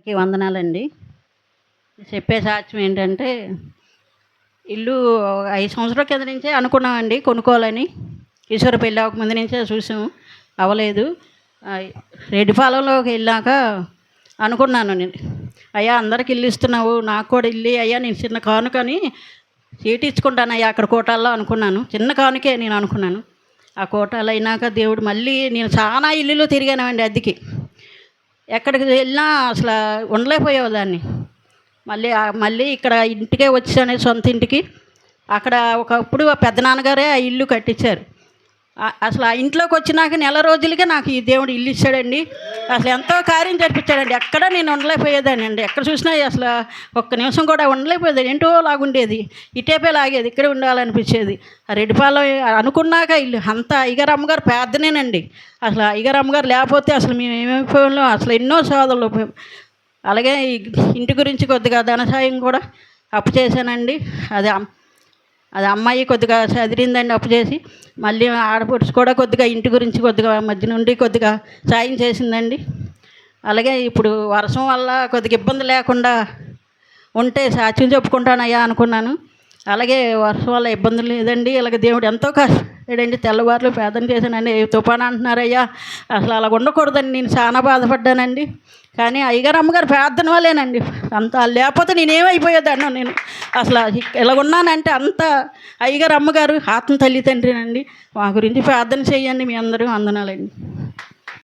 అందరికీ వందనాలండి. చెప్పే సాక్ష్యం ఏంటంటే ఇల్లు ఐదు సంవత్సరాల కింద నుంచే అనుకున్నామండి కొనుక్కోవాలని. ఈశ్వర పెళ్ళి అవ్వక ముందు నుంచే చూసాము. అవ్వలేదు. రెడ్డిపాలెంలోకి వెళ్ళాక అనుకున్నాను నేను. అయ్యా అందరికి ఇల్లు ఇస్తున్నావు నాకు కూడా ఇల్లు అయ్యా నేను చిన్న కానుకని సీట్ ఇచ్చుకుంటాను అయ్యా అక్కడ కోటాల్లో అనుకున్నాను. చిన్న కానుకే నేను అనుకున్నాను. ఆ కోటాలు అయినాక దేవుడు మళ్ళీ నేను చాలా ఇల్లులు తిరిగానండి అద్దెకి. ఎక్కడికి వెళ్ళినా అసలు ఉండలేకపోయేదాన్ని మళ్ళీ మళ్ళీ ఇక్కడ ఇంటికే వచ్చాను సొంత ఇంటికి. అక్కడ ఒకప్పుడు పెద్ద నాన్నగారే ఆ ఇల్లు కట్టించారు. అసలు ఆ ఇంట్లోకి వచ్చినాక నెల రోజులకే నాకు ఈ దేవుడు ఇల్లు ఇచ్చాడండి. అసలు ఎంతో కార్యం జరిపించాడండి. ఎక్కడ నేను ఉండలేకపోయేదాన్ని అండి ఎక్కడ చూసినా అసలు ఒక్క నిమిషం కూడా ఉండలేకపోయేది ఏంటో లాగుండేది. ఇటేపే లాగేది. ఇక్కడే ఉండాలనిపించేది. ఆ రెడ్డిపాలెం అనుకున్నాక ఇల్లు అంతా అయ్యగారు అమ్మగారు పేదనేనండి. అసలు అయ్యగారు అమ్మగారు లేకపోతే అసలు మేము ఏమైపోయాం అసలు ఎన్నో సోదరులు అలాగే ఈ ఇంటి గురించి కొద్దిగా ధన సాయం కూడా అప్పు చేశానండి. అది అది అమ్మాయి కొద్దిగా చదిరిందండి అప్పు చేసి మళ్ళీ ఆడపడుచు కూడా కొద్దిగా ఇంటి గురించి కొద్దిగా మధ్య నుండి కొద్దిగా సాయం చేసిందండి. అలాగే ఇప్పుడు వర్షం వల్ల కొద్దిగా ఇబ్బంది లేకుండా ఉంటే సాక్ష్యం చెప్పుకుంటానయ్యా అనుకున్నాను. అలాగే వర్షం వల్ల ఇబ్బందులు లేదండి. ఇలాగ దేవుడు ఎంతో కష్టపడండి తెల్లవారులు పేదం చేశానండి. ఏ అంటున్నారయ్యా. అసలు అలా ఉండకూడదండి. నేను చాలా బాధపడ్డానండి. కానీ అయ్యగారు అమ్మగారు ప్రార్థన వల్లేనండి. అంత లేకపోతే నేనేమైపోయేదాన్ని నేను. అసలు ఇలా ఉన్నానంటే అంత అయ్యగారు అమ్మగారు ఆత్మ తల్లి తండ్రినండి. మా గురించి ప్రార్థన చేయండి మీ అందరూ. అందనాలండి